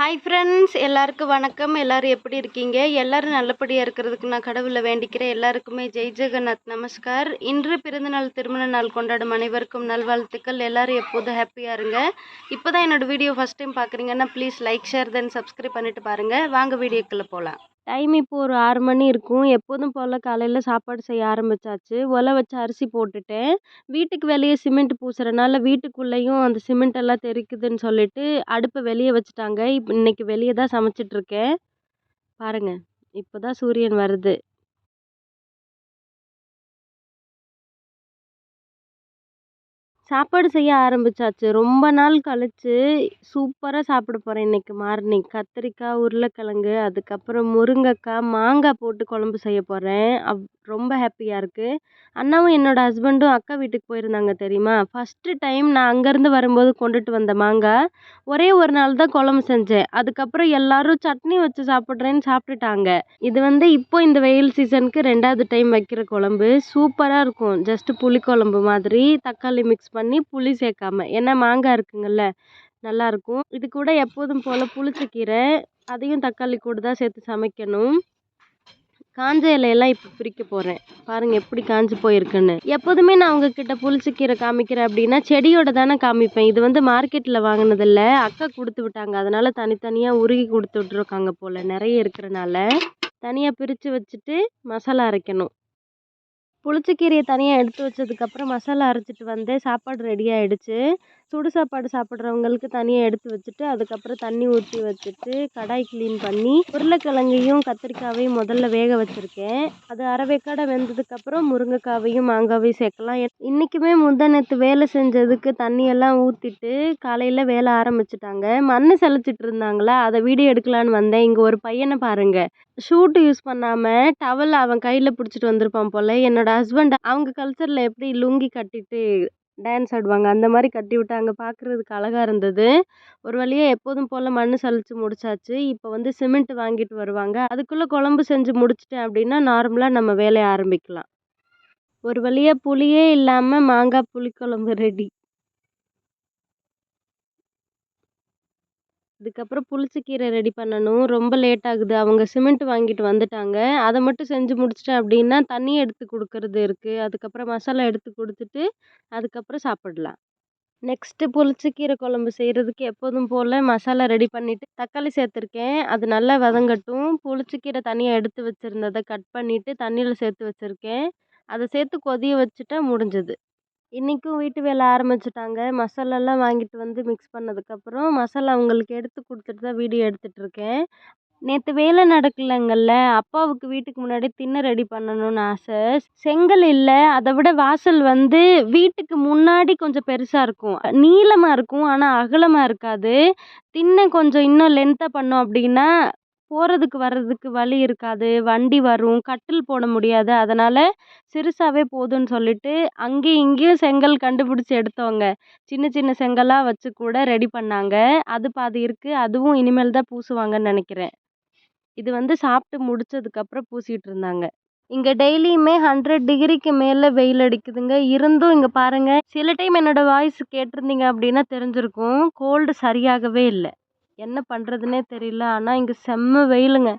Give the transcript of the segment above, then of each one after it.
Hi friends எல்லாருக்கும் வணக்கம். எல்லோரும் எப்படி இருக்கீங்க? எல்லோரும் நல்லபடியாக இருக்கிறதுக்கு நான் கடவுளை வேண்டிக்கிறேன். எல்லாருக்குமே ஜெய் ஜெகநாத் நமஸ்கார். இன்று பிறந்தநாள் திருமண நாள் கொண்டாடும் அனைவருக்கும் நல்வாழ்த்துக்கள். எல்லோரும் எப்போதும் ஹாப்பியாக இருங்க. இப்போ தான் என்னோடய வீடியோ ஃபஸ்ட் டைம் பார்க்குறீங்கன்னா please like share then subscribe பண்ணிவிட்டு பாருங்கள் வாங்க வீடியோக்குள்ளே போகலாம் டைம் இப்போ ஒரு ஆறு மணி இருக்கும். எப்போதும் போல் காலையில் சாப்பாடு செய்ய ஆரம்பிச்சாச்சு. ஒலை வச்சு அரிசி போட்டுட்டேன். வீட்டுக்கு வெளியே சிமெண்ட் பூசுகிறனால வீட்டுக்குள்ளேயும் அந்த சிமெண்ட் எல்லாம் தெறிக்குதுன்னு சொல்லிட்டு அடுப்பை வெளியே வச்சுட்டாங்க. இப்போ இன்னைக்கு வெளியே தான் சமைச்சிட்ருக்கேன் பாருங்கள் இப்போ தான் சூரியன் வருது. சாப்பாடு செய்ய ஆரம்பிச்சாச்சு. ரொம்ப நாள் கழிச்சு சூப்பராக சாப்பிட போகிறேன் இன்னைக்கு மார்னிங். கத்திரிக்காய் உருளைக்கிழங்கு அதுக்கப்புறம் முருங்கைக்காய் மாங்காய் போட்டு குழம்பு செய்ய போகிறேன் அவ் ரொம்ப ஹாப்பியாக இருக்குது அண்ணாவும் என்னோட ஹஸ்பண்டும் அக்கா வீட்டுக்கு போயிருந்தாங்க தெரியுமா? ஃபஸ்ட்டு டைம் நான் அங்கேருந்து வரும்போது கொண்டுட்டு வந்த மாங்காய். ஒரே ஒரு நாள் தான் குழம்பு செஞ்சேன். அதுக்கப்புறம் எல்லாரும் சட்னி வச்சு சாப்பிட்றேன்னு சாப்பிட்டுட்டாங்க. இது வந்து இப்போ இந்த வெயில் சீசனுக்கு ரெண்டாவது டைம் வைக்கிற குழம்பு. சூப்பராக இருக்கும். ஜஸ்ட்டு புளிக்குழம்பு மாதிரி தக்காளி மிக்ஸ் பண்ணி பண்ணி புளி சேர்க்காம. ஏன்னா மாங்காய் இருக்குங்கள்ல நல்லாயிருக்கும் இது கூட எப்போதும் போல் புளிச்சக்கீரை அதையும் தக்காளி கூட தான் சேர்த்து சமைக்கணும். காஞ்ச இலையெல்லாம் இப்போ பிரிக்க போகிறேன் பாருங்கள் எப்படி காஞ்சி போயிருக்குன்னு. எப்போதுமே நான் உங்ககிட்ட புளிச்சக்கீரை காமிக்கிறேன் அப்படின்னா செடியோட தானே காமிப்பேன். இது வந்து மார்க்கெட்டில் வாங்கினதில்ல. அக்கா கொடுத்து விட்டாங்க. அதனால் தனித்தனியாக உருகி கொடுத்து விட்ருக்காங்க போல். நிறைய இருக்கிறனால தனியாக பிரித்து வச்சுட்டு மசாலா அரைக்கணும். புளிச்சக்கீரையை தனியாக எடுத்து வச்சதுக்கப்புறம் மசாலா அரைச்சிட்டு வந்தேன் சாப்பாடு ரெடி ஆகிடுச்சு சுடு சாப்பாடு சாப்பிட்றவங்களுக்கு தனியாக எடுத்து வச்சுட்டு அதுக்கப்புறம் தண்ணி ஊற்றி வச்சுட்டு கடாய் க்ளீன் பண்ணி உருளைக்கிழங்கையும் கத்திரிக்காவையும் முதல்ல வேக வச்சுருக்கேன். அது அரை வேக்காடை வெந்ததுக்கப்புறம் முருங்கைக்காவையும் மாங்காவையும் சேர்க்கலாம். இன்றைக்குமே முந்தானத்து வேலை செஞ்சதுக்கு தண்ணியெல்லாம் ஊற்றிட்டு காலையில் வேலை ஆரம்பிச்சிட்டாங்க. மண் செழிச்சிட்டு இருந்தாங்களா? அதை வீடியோ எடுக்கலான்னு வந்தேன். இங்கே ஒரு பையனை பாருங்கள் ஷூட்டு யூஸ் பண்ணாமல் டவல் அவன் கையில் பிடிச்சிட்டு வந்திருப்பான் போல். என்னோடய ஹஸ்பண்ட் அவங்க கல்ச்சரில் எப்படி லுங்கி கட்டிட்டு டான்ஸ் ஆடுவாங்க. அந்த மாதிரி கட்டி அங்கே பார்க்குறதுக்கு அழகாக இருந்தது. ஒரு வழியாக எப்போதும் போல் மண் சலித்து முடிச்சாச்சு. இப்போ வந்து சிமெண்ட் வாங்கிட்டு வருவாங்க. அதுக்குள்ளே குழம்பு செஞ்சு முடிச்சிட்டேன் அப்படின்னா நார்மலாக நம்ம வேலையை ஆரம்பிக்கலாம். ஒரு வழியாக புளியே இல்லாமல் மாங்காய் புளிக்குழம்பு ரெடி. அதுக்கப்புறம் புளிச்சக்கீரை ரெடி பண்ணணும். ரொம்ப லேட் ஆகுது. அவங்க சிமெண்ட் வாங்கிட்டு வந்துட்டாங்க. அதை மட்டும் செஞ்சு முடிச்சிட்டேன் அப்படின்னா தண்ணி எடுத்து கொடுக்கறது இருக்குது அதுக்கப்புறம் மசாலா எடுத்து கொடுத்துட்டு அதுக்கப்புறம் சாப்பிடலாம். நெக்ஸ்ட்டு புளிச்சக்கீரை குழம்பு செய்கிறதுக்கு எப்போதும் போல் மசாலா ரெடி பண்ணிவிட்டு தக்காளி சேர்த்துருக்கேன். அது நல்லா வதங்கட்டும். புளிச்சக்கீரை தனியாக எடுத்து வச்சுருந்ததை கட் பண்ணிவிட்டு தண்ணியில் சேர்த்து வச்சுருக்கேன். அதை சேர்த்து கொதிய வச்சுட்டா முடிஞ்சது. இன்றைக்கும் வீட்டு வேலை ஆரம்பிச்சிட்டாங்க. மசாலாலாம் வாங்கிட்டு வந்து மிக்ஸ் பண்ணதுக்கப்புறம் மசாலா அவங்களுக்கு எடுத்து கொடுத்துட்டு தான் வீடியோ எடுத்துகிட்ருக்கேன் நேற்று வேலை நடக்கலைங்கல்ல அப்பாவுக்கு வீட்டுக்கு முன்னாடி தின்ன ரெடி பண்ணணும்னு ஆசை. செங்கல் இல்லை அதை விட வாசல் வந்து வீட்டுக்கு முன்னாடி கொஞ்சம் பெருசாக இருக்கும். நீளமாக இருக்கும் ஆனால் அகலமாக இருக்காது. திண்ணை கொஞ்சம் இன்னும் லென்த்தாக பண்ணோம் அப்படின்னா போகிறதுக்கு வர்றதுக்கு வழி இருக்காது. வண்டி வரும். கட்டில் போட முடியாது. அதனால் சிறுசாகவே போதும்னு சொல்லிட்டு அங்கேயும் இங்கேயும் செங்கல் கண்டுபிடிச்சி எடுத்தவங்க. சின்ன சின்ன செங்கலாக வச்சு கூட ரெடி பண்ணாங்க. அது பாதி இருக்குது அதுவும் இனிமேல் தான் பூசுவாங்கன்னு நினைக்கிறேன். இது வந்து சாப்பிட்டு முடிச்சதுக்கப்புறம் பூசிகிட்டு இருந்தாங்க. இங்கே டெய்லியுமே ஹண்ட்ரட் டிகிரிக்கு மேலே வெயில் அடிக்குதுங்க. இருந்தும் இங்கே பாருங்கள் சில டைம் என்னோடய வாய்ஸ் கேட்டிருந்தீங்க அப்படின்னா தெரிஞ்சிருக்கும். கோல்டு சரியாகவே இல்லை. என்ன பண்ணுறதுனே தெரியல. ஆனால் இங்கே செம்ம வெயிலுங்க.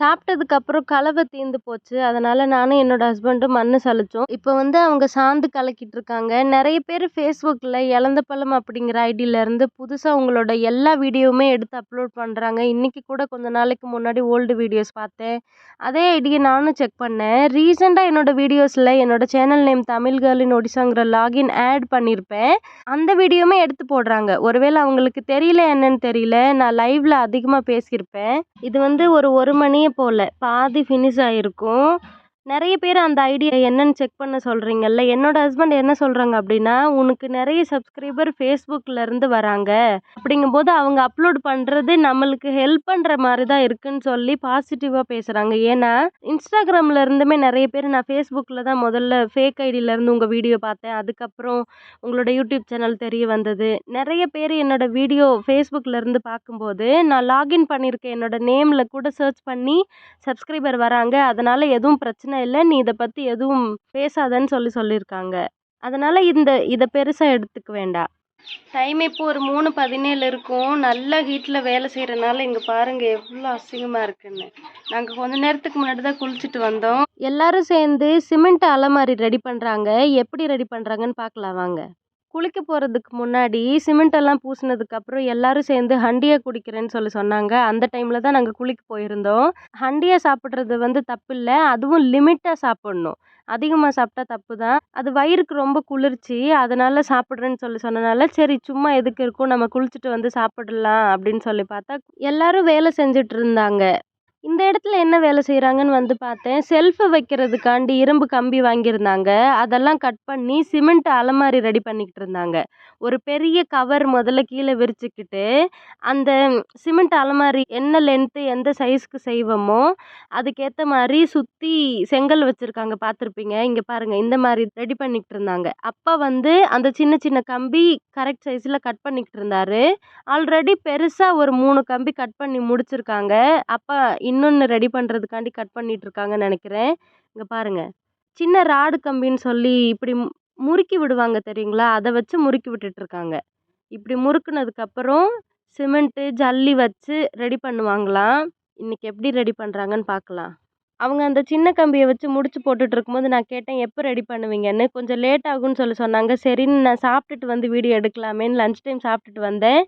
சாப்பிட்டதுக்கப்புறம் கலவை தீர்ந்து போச்சு. அதனால் நானும் என்னோடய ஹஸ்பண்டும் மண் சளிச்சோம் இப்போ வந்து அவங்க சாந்து கலக்கிட்டு இருக்காங்க. நிறைய பேர் ஃபேஸ்புக்கில் இழந்த பழம் அப்படிங்கிற ஐடியிலேருந்து புதுசாக உங்களோட எல்லா வீடியோவுமே எடுத்து அப்லோட் பண்ணுறாங்க இன்றைக்கி கூட கொஞ்ச நாளைக்கு முன்னாடி ஓல்டு வீடியோஸ் பார்த்தேன். அதே ஐடியை நானும் செக் பண்ணேன். ரீசெண்டாக என்னோடய வீடியோஸில் என்னோடய சேனல் நேம் தமிழ் கேர்ளின் ஒடிசாங்கிற லாகின் ஆட் பண்ணியிருப்பேன் அந்த வீடியோவுமே எடுத்து போடுறாங்க. ஒருவேளை அவங்களுக்கு தெரியல என்னன்னு தெரியல. நான் லைவில் அதிகமாக பேசியிருப்பேன். இது வந்து ஒரு ஒரு மணி போல். பாதி ஃபினிஷ் ஆகிருக்கும் நிறைய பேர் அந்த ஐடியா என்னன்னு செக் பண்ண சொல்கிறீங்கல்ல என்னோடய ஹஸ்பண்ட் என்ன சொல்கிறாங்க அப்படின்னா உனக்கு நிறைய சப்ஸ்கிரைபர் ஃபேஸ்புக்கிலேருந்து வராங்க. அப்படிங்கும்போது அவங்க அப்லோட் பண்ணுறது நம்மளுக்கு ஹெல்ப் பண்ணுற மாதிரி தான் இருக்குன்னு சொல்லி பாசிட்டிவாக பேசுகிறாங்க ஏன்னா இன்ஸ்டாகிராமில் இருந்துமே நிறைய பேர் நான் ஃபேஸ்புக்கில் தான் முதல்ல ஃபேக் ஐடியிலேருந்து உங்கள் வீடியோ பார்த்தேன். அதுக்கப்புறம் உங்களோட யூடியூப் சேனல் தெரிய வந்தது. நிறைய பேர் என்னோடய வீடியோ ஃபேஸ்புக்கிலேருந்து பார்க்கும்போது நான் லாகின் பண்ணியிருக்கேன். என்னோடய நேமில் கூட சர்ச் பண்ணி சப்ஸ்கிரைபர் வராங்க. அதனால் எதுவும் பிரச்சனை இல்லை நீ இதை பற்றி எதுவும் பேசாதன்னு சொல்லி சொல்லியிருக்காங்க அதனால் இந்த இதை பெருசாக எடுத்துக்க வேண்டாம் டைம் இப்போ ஒரு மூணு பதினேழு இருக்கும். நல்ல ஹீட்டில் வேலை செய்கிறனால இங்கே பாருங்கள் எவ்வளோ அசிங்கமாக இருக்குன்னு. நாங்கள் கொஞ்ச நேரத்துக்கு முன்னாடி தான் குளிச்சுட்டு வந்தோம். எல்லாரும் சேர்ந்து சிமெண்ட் அலமாரி ரெடி பண்ணுறாங்க எப்படி ரெடி பண்ணுறாங்கன்னு பார்க்கலாம் வாங்க. குளிக்க போகிறதுக்கு முன்னாடி சிமெண்ட்டெல்லாம் பூசினதுக்கப்புறம் எல்லாரும் சேர்ந்து ஹண்டியை குடிக்கிறேன்னு சொல்லி சொன்னாங்க. அந்த டைமில் தான் நாங்கள் குளிக்க போயிருந்தோம். ஹண்டியை சாப்பிட்றது வந்து தப்பு இல்லை. அதுவும் லிமிட்டாக சாப்பிட்ணும். அதிகமாக சாப்பிட்டா தப்பு தான் அது வயிறுக்கு ரொம்ப குளிர்ச்சி. அதனால் சாப்பிட்றேன்னு சொல்லி சொன்னனால சரி சும்மா எதுக்கு இருக்கும்? நம்ம குளிச்சுட்டு வந்து சாப்பிடலாம் அப்படின்னு சொல்லி பார்த்தா எல்லாரும் வேலை செஞ்சுட்டு இருந்தாங்க. இந்த இடத்துல என்ன வேலை செய்கிறாங்கன்னு வந்து பார்த்தேன். செல்ஃபு வைக்கிறதுக்காண்டி இரும்பு கம்பி வாங்கியிருந்தாங்க. அதெல்லாம் கட் பண்ணி சிமெண்ட் அலமாரி ரெடி பண்ணிக்கிட்டு இருந்தாங்க. ஒரு பெரிய கவர் முதல்ல கீழே விரிச்சுக்கிட்டு அந்த சிமெண்ட் அலமாரி என்ன லென்த்து எந்த சைஸ்க்கு செய்வோமோ அதுக்கேற்ற மாதிரி சுற்றி செங்கல் வச்சுருக்காங்க. பார்த்துருப்பீங்க. இங்கே பாருங்கள் இந்த மாதிரி ரெடி பண்ணிக்கிட்டு இருந்தாங்க. அப்பா வந்து அந்த சின்ன சின்ன கம்பி கரெக்ட் சைஸில் கட் பண்ணிக்கிட்டு இருந்தார். ஆல்ரெடி பெருசாக ஒரு மூணு கம்பி கட் பண்ணி முடிச்சிருக்காங்க. அப்பா இன்னொன்று ரெடி பண்ணுறதுக்காண்டி கட் பண்ணிட்டு இருக்காங்கன்னு நினைக்கிறேன். இங்கே பாருங்கள் சின்ன ராடு கம்பின்னு சொல்லி இப்படி முறுக்கி விடுவாங்க தெரியுங்களா? அதை வச்சு முறுக்கி விட்டுட்ருக்காங்க இப்படி முறுக்குனதுக்கப்புறம் சிமெண்ட்டு ஜல்லி வச்சு ரெடி பண்ணுவாங்களாம். இன்றைக்கி எப்படி ரெடி பண்ணுறாங்கன்னு பார்க்கலாம் அவங்க அந்த சின்ன கம்பியை வச்சு முடிச்சு போட்டுட்டு இருக்கும்போது நான் கேட்டேன் எப்போ ரெடி பண்ணுவீங்கன்னு? கொஞ்சம் லேட் ஆகும்னு சொல்லி சொன்னாங்க. சரின்னு நான் சாப்பிட்டுட்டு வந்து வீடியோ எடுக்கலாமேன்னு லஞ்ச் டைம் சாப்பிட்டுட்டு வந்தேன்.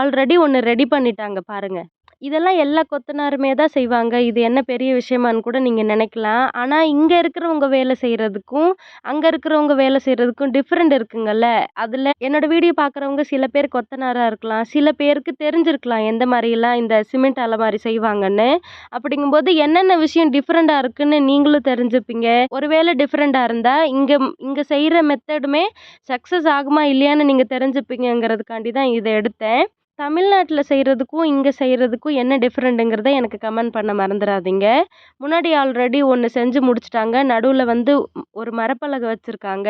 ஆல்ரெடி ஒன்று ரெடி பண்ணிட்டாங்க பாருங்கள் இதெல்லாம் எல்லா கொத்தனாருமே தான் செய்வாங்க. இது என்ன பெரிய விஷயமான்னு கூட நீங்கள் நினைக்கலாம். ஆனால் இங்கே இருக்கிறவங்க வேலை செய்கிறதுக்கும் அங்கே இருக்கிறவங்க வேலை செய்கிறதுக்கும் டிஃப்ரெண்ட் இருக்குங்கல்ல அதில் என்னோடய வீடியோ பார்க்குறவங்க சில பேர் கொத்தனாராக இருக்கலாம். சில பேருக்கு தெரிஞ்சிருக்கலாம் எந்த மாதிரிலாம் இந்த சிமெண்ட் அலமாரி செய்வாங்கன்னு. அப்படிங்கும்போது என்னென்ன விஷயம் டிஃப்ரெண்ட்டாக இருக்குன்னு நீங்களும் தெரிஞ்சுப்பீங்க. ஒருவேளை டிஃப்ரெண்ட்டாக இருந்தால் இங்கே இங்கே செய்கிற மெத்தடுமே சக்ஸஸ் ஆகுமா இல்லையான்னு நீங்கள் தெரிஞ்சுப்பீங்கங்கிறதுக்காண்டி தான் இதை எடுத்தேன். தமிழ்நாட்டில் செய்கிறதுக்கும் இங்கே செய்கிறதுக்கும் என்ன டிஃப்ரெண்ட்டுங்கிறத எனக்கு கமெண்ட் பண்ண மறந்துடாதீங்க முன்னாடி ஆல்ரெடி ஒன்று செஞ்சு முடிச்சிட்டாங்க. நடுவில் வந்து ஒரு மரப்பலகை வச்சுருக்காங்க.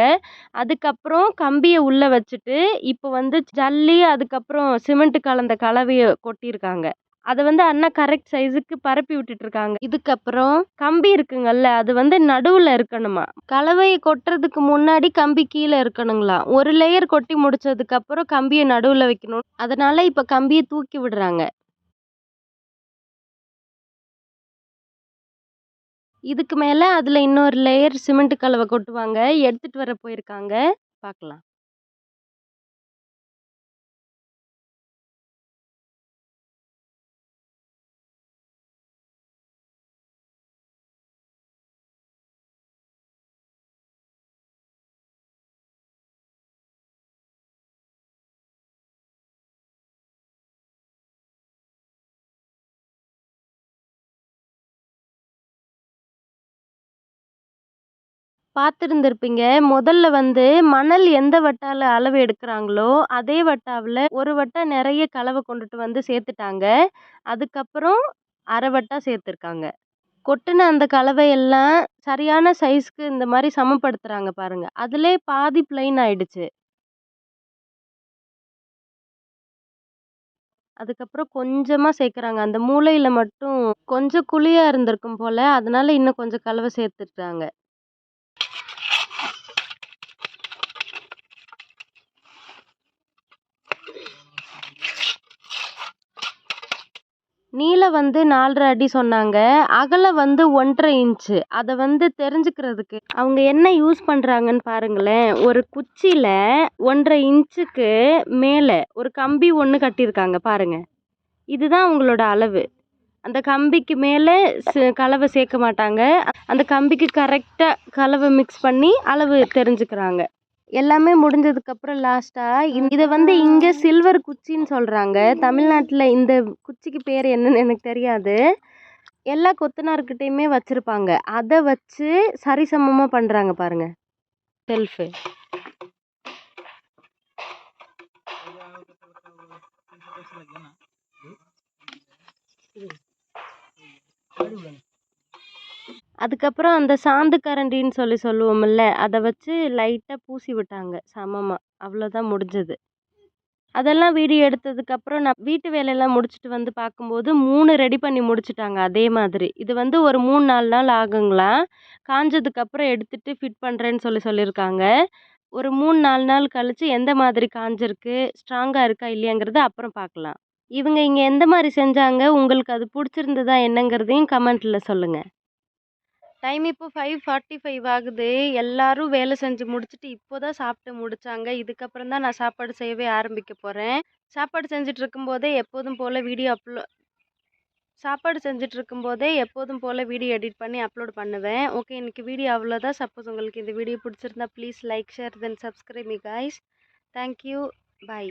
அதுக்கப்புறம் கம்பியை உள்ளே வச்சுட்டு இப்போ வந்து ஜல்லி அதுக்கப்புறம் சிமெண்ட்டு கலந்த கலவையை கொட்டியிருக்காங்க. அதை வந்து அண்ணா கரெக்ட் சைஸுக்கு பரப்பி விட்டுட்டு இருக்காங்க இதுக்கப்புறம் கம்பி இருக்குங்கல்ல அது வந்து நடுவில் இருக்கணுமா? கலவையை கொட்டுறதுக்கு முன்னாடி கம்பி கீழே இருக்கணுங்களா? ஒரு லேயர் கொட்டி முடிச்சதுக்கு அப்புறம் கம்பியை நடுவில் வைக்கணும். அதனால இப்போ கம்பியை தூக்கி விடுறாங்க. இதுக்கு மேலே அதில் இன்னொரு லேயர் சிமெண்ட் கலவை கொட்டுவாங்க. எடுத்துட்டு வர போயிருக்காங்க. பார்க்கலாம் பார்த்துருந்துருப்பீங்க. முதல்ல வந்து மணல் எந்த வட்டால அளவு எடுக்கிறாங்களோ அதே வட்டாவில் ஒரு வட்டா நிறைய கலவை கொண்டுட்டு வந்து சேர்த்துட்டாங்க. அதுக்கப்புறம் அரை வட்டா சேர்த்துருக்காங்க. கொட்டின அந்த கலவையெல்லாம் சரியான சைஸ்க்கு இந்த மாதிரி சமப்படுத்துகிறாங்க பாருங்கள் அதிலே பாதி பிளைன் ஆயிடுச்சு. அதுக்கப்புறம் கொஞ்சமாக சேர்க்குறாங்க. அந்த மூலையில் மட்டும் கொஞ்சம் குழியாக இருந்திருக்கும் போல் அதனால் இன்னும் கொஞ்சம் கலவை சேர்த்துட்டாங்க. நீளம் வந்து நாலரை அடி சொன்னாங்க. அகலம் வந்து ஒன்றரை இன்ச்சு. அதை வந்து தெரிஞ்சுக்கிறதுக்கு அவங்க என்ன யூஸ் பண்ணுறாங்கன்னு பாருங்களேன். ஒரு குச்சியில் ஒன்றரை இன்ச்சுக்கு மேலே ஒரு கம்பி ஒன்று கட்டியிருக்காங்க பாருங்கள் இதுதான் அவங்களோட அளவு. அந்த கம்பிக்கு மேலே கலவை சேர்க்க மாட்டாங்க. அந்த கம்பிக்கு கரெக்டாக கலவை மிக்ஸ் பண்ணி அளவு தெரிஞ்சுக்கிறாங்க. எல்லாமே முடிஞ்சதுக்கப்புறம் லாஸ்ட்டாக இதை வந்து இங்கே சில்வர் குச்சின்னு சொல்கிறாங்க தமிழ்நாட்டில் இந்த குச்சிக்கு பேர் என்னன்னு எனக்கு தெரியாது. எல்லா கொத்தனார்கிட்டயுமே வச்சுருப்பாங்க. அதை வச்சு சரிசமமாக பண்ணுறாங்க பாருங்க. செல்ஃபு அதுக்கப்புறம் அந்த சாந்து கரண்டின்னு சொல்லி சொல்லுவோம்ல அதை வச்சு லைட்டாக பூசி விட்டாங்க சமமாக அவ்வளோதான் முடிஞ்சது. அதெல்லாம் வீடியோ எடுத்ததுக்கப்புறம் நான் வீட்டு வேலையெல்லாம் முடிச்சுட்டு வந்து பார்க்கும்போது மூணு ரெடி பண்ணி முடிச்சிட்டாங்க அதே மாதிரி. இது வந்து ஒரு மூணு நாலு நாள் ஆகுங்களா? காஞ்சதுக்கப்புறம் எடுத்துட்டு ஃபிட் பண்ணுறேன்னு சொல்லி சொல்லியிருக்காங்க. ஒரு மூணு நாலு நாள் கழித்து எந்த மாதிரி காஞ்சிருக்கு? ஸ்ட்ராங்காக இருக்கா இல்லையாங்கிறத அப்புறம் பார்க்கலாம். இவங்க இங்கே எந்த மாதிரி செஞ்சாங்க? உங்களுக்கு அது பிடிச்சிருந்ததா என்னங்கிறதையும் கமெண்ட்டில் சொல்லுங்கள் டைம் இப்போ ஃபைவ் ஃபார்ட்டி ஃபைவ் ஆகுது. எல்லாரும் வேலை செஞ்சு முடிச்சுட்டு இப்போ தான் சாப்பிட்டு முடித்தாங்க இதுக்கப்புறம் தான் நான் சாப்பாடு செய்யவே ஆரம்பிக்க போகிறேன் சாப்பாடு செஞ்சுட்டு இருக்கும்போதே எப்போதும் போல் வீடியோ அப்லோ சாப்பாடு செஞ்சுட்டு இருக்கும்போதே எப்போதும் போல் வீடியோ எடிட் பண்ணி அப்லோட் பண்ணுவேன். ஓகே இன்றைக்கி வீடியோ அவ்வளோதான் சப்போஸ் உங்களுக்கு இந்த வீடியோ பிடிச்சிருந்தா please like share then subscribe me guys thank you bye